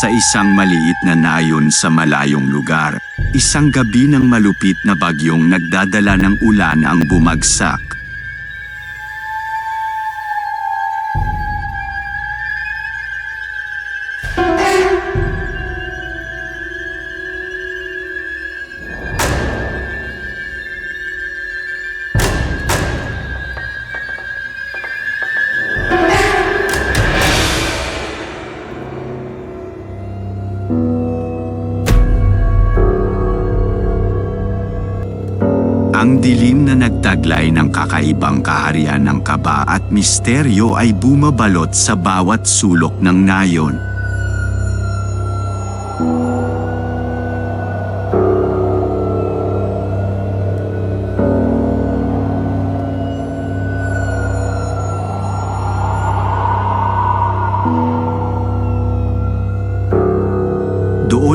sa isang maliit na nayon sa malayong lugar. Isang gabi ng malupit na bagyong nagdadala ng ulan ang bumagsak. Ang dilim na nagtaglay ng kakaibang kaharian ng kaba at misteryo ay bumabalot sa bawat sulok ng nayon.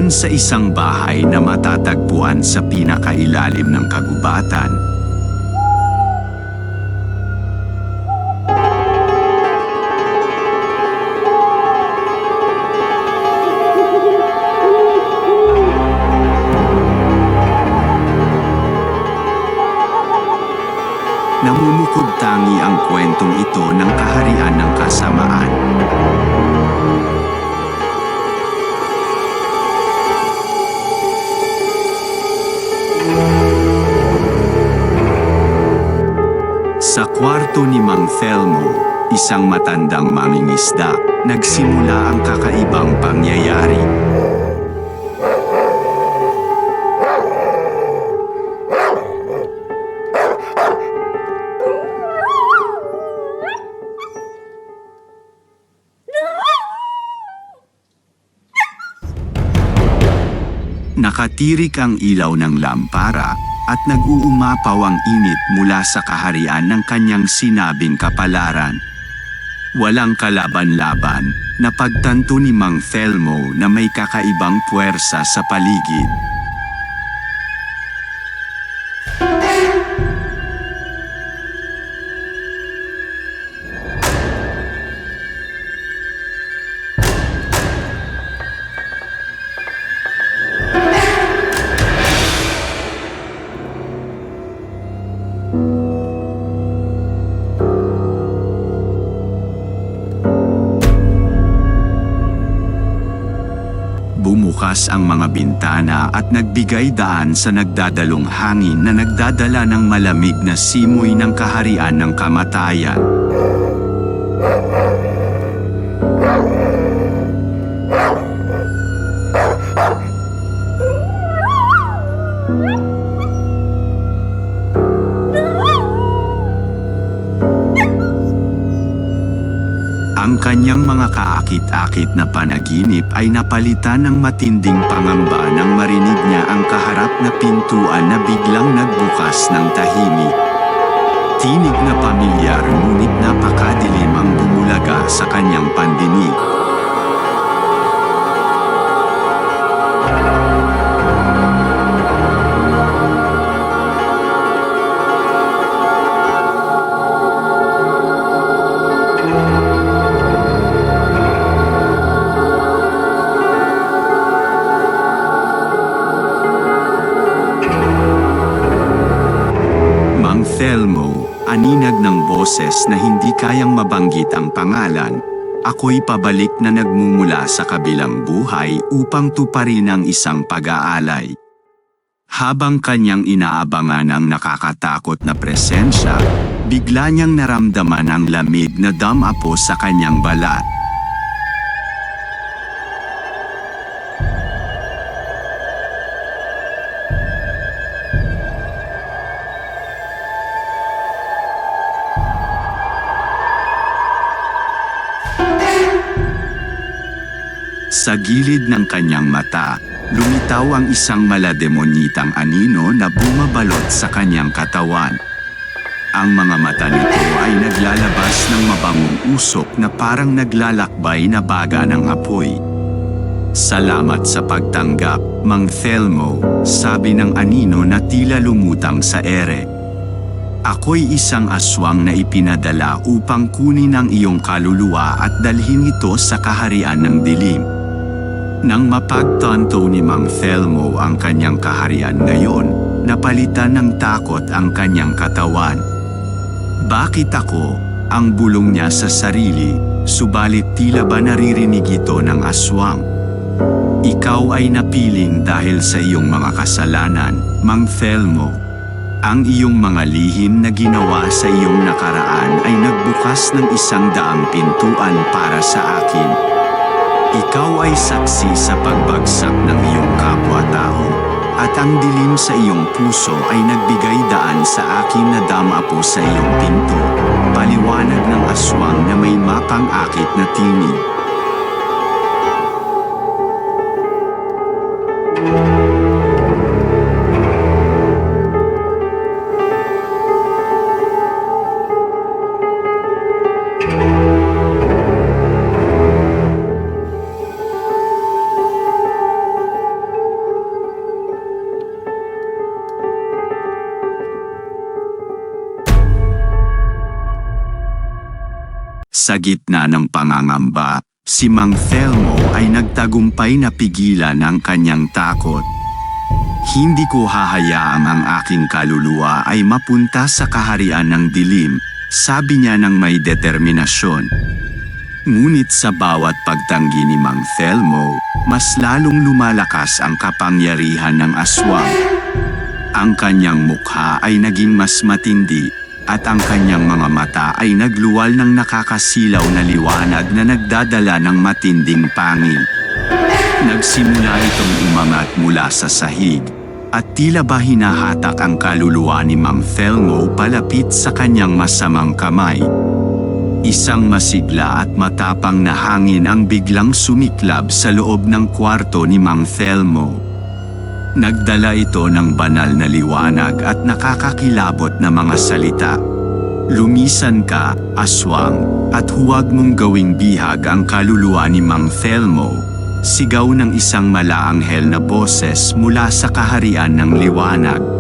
Doon sa isang bahay na matatagpuan sa pinakailalim ng kagubatan, namumukod tangi ang kwentong ito ng kaharian ng kasamaan. Sa kwarto ni Mang Thelmo, isang matandang mangingisda, nagsimula ang kakaibang pangyayari. Nakatirik ang ilaw ng lampara at nag-uumapaw ang init mula sa kaharian ng kanyang sinabing kapalaran. Walang kalaban-laban, napagtanto ni Mang Thelmo na may kakaibang puwersa sa paligid. Bumukas ang mga bintana at nagbigay daan sa nagdadalong hangin na nagdadala ng malamig na simoy ng kaharian ng kamatayan. Ang kanyang mga kaakit-akit na panaginip ay napalitan ng matinding pangamba nang marinig niya ang kaharap na pintuan na biglang nagbukas ng tahimik. Tinig na pamilyar ngunit napakadilim ang bumulaga sa kanyang pandinig. Boses na hindi kayang mabanggit ang pangalan, ako'y pabalik na nagmumula sa kabilang buhay upang tuparin ang isang pag-aalay. Habang kanyang inaabangan ang nakakatakot na presensya, bigla niyang naramdaman ang lamig na damapo sa kanyang balat. Sa gilid ng kanyang mata, lumitaw ang isang malademonitang anino na bumabalot sa kanyang katawan. Ang mga mata nito ay naglalabas ng mabangong usok na parang naglalakbay na baga ng apoy. Salamat sa pagtanggap, Mang Thelmo, sabi ng anino na tila lumutang sa ere. Ako'y isang aswang na ipinadala upang kunin ang iyong kaluluwa at dalhin ito sa kaharian ng dilim. Nang mapagtanto ni Mang Thelmo ang kanyang kaharian ngayon, napalitan ng takot ang kanyang katawan. Bakit ako? Ang bulong niya sa sarili, subalit tila ba naririnig ito ng aswang. Ikaw ay napiling dahil sa iyong mga kasalanan, Mang Thelmo. Ang iyong mga lihim na ginawa sa iyong nakaraan ay nagbukas ng isang daang pintuan para sa akin. Ikaw ay saksi sa pagbagsak ng iyong kapwa-tao, at ang dilim sa iyong puso ay nagbigay daan sa akin na dama po sa iyong pinto, paliwanag ng aswang na may mapang-akit na tinig. Sa gitna ng pangangamba, si Mang Thelmo ay nagtagumpay na pigilan ang kanyang takot. Hindi ko hahayaang ang aking kaluluwa ay mapunta sa kaharian ng dilim, sabi niya ng may determinasyon. Ngunit sa bawat pagtanggi ni Mang Thelmo, mas lalong lumalakas ang kapangyarihan ng aswang. Ang kanyang mukha ay naging mas matindi at ang kanyang mga mata ay nagluwal ng nakakasilaw na liwanag na nagdadala ng matinding pangil. Nagsimula itong umangat mula sa sahig at tila ba hinahatak ang kaluluwa ni Mang Thelmo palapit sa kanyang masamang kamay. Isang masigla at matapang na hangin ang biglang sumiklab sa loob ng kwarto ni Mang Thelmo. Nagdala ito ng banal na liwanag at nakakakilabot na mga salita. Lumisan ka, aswang, at huwag mong gawing bihag ang kaluluwa ni Mang Thelmo. Sigaw ng isang malaanghel na boses mula sa kaharian ng liwanag.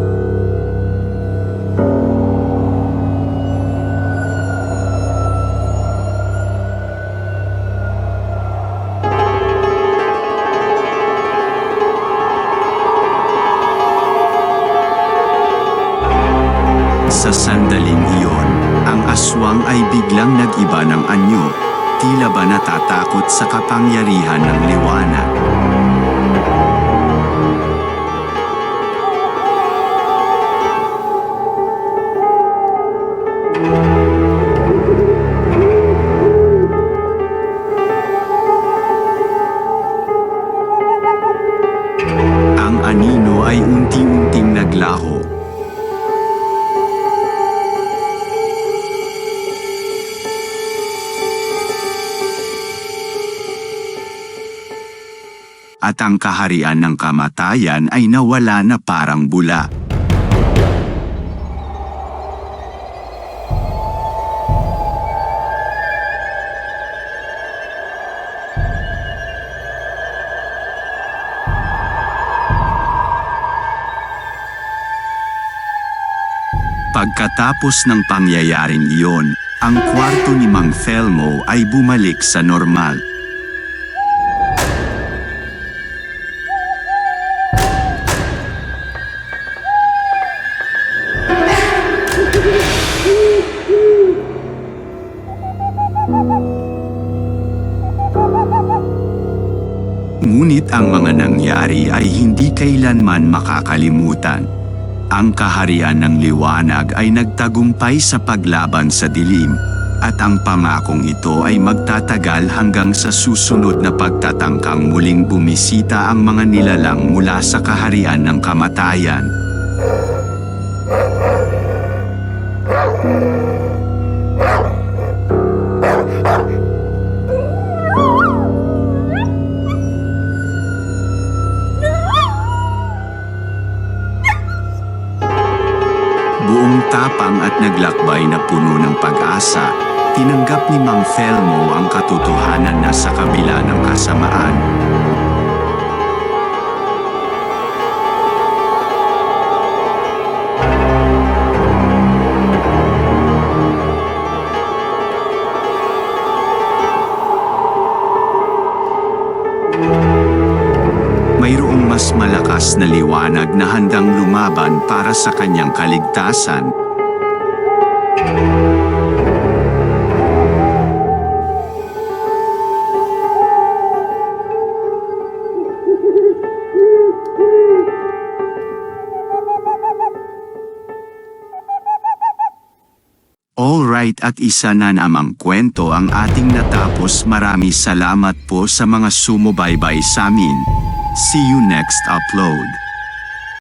Sa sandaling iyon, ang aswang ay biglang nag-iba ng anyo, tila ba natatakot sa kapangyarihan ng liwanag. At ang kaharian ng kamatayan ay nawala na parang bula. Pagkatapos ng pangyayaring iyon, ang kwarto ni Mang Thelmo ay bumalik sa normal. Ngunit ang mga nangyari ay hindi kailanman makakalimutan. Ang kaharian ng liwanag ay nagtagumpay sa paglaban sa dilim, at ang pangakong ito ay magtatagal hanggang sa susunod na pagtatangkang muling bumisita ang mga nilalang mula sa kaharian ng kamatayan. Tapang at naglakbay na puno ng pag-asa, tinanggap ni Mang Thelmo ang katotohanan na sa kabila ng kasamaan, malakas na liwanag na handang lumaban para sa kanyang kaligtasan. Alright at isa na namang kwento ang ating natapos marami salamat po sa mga sumubaybay sa amin. See you next upload.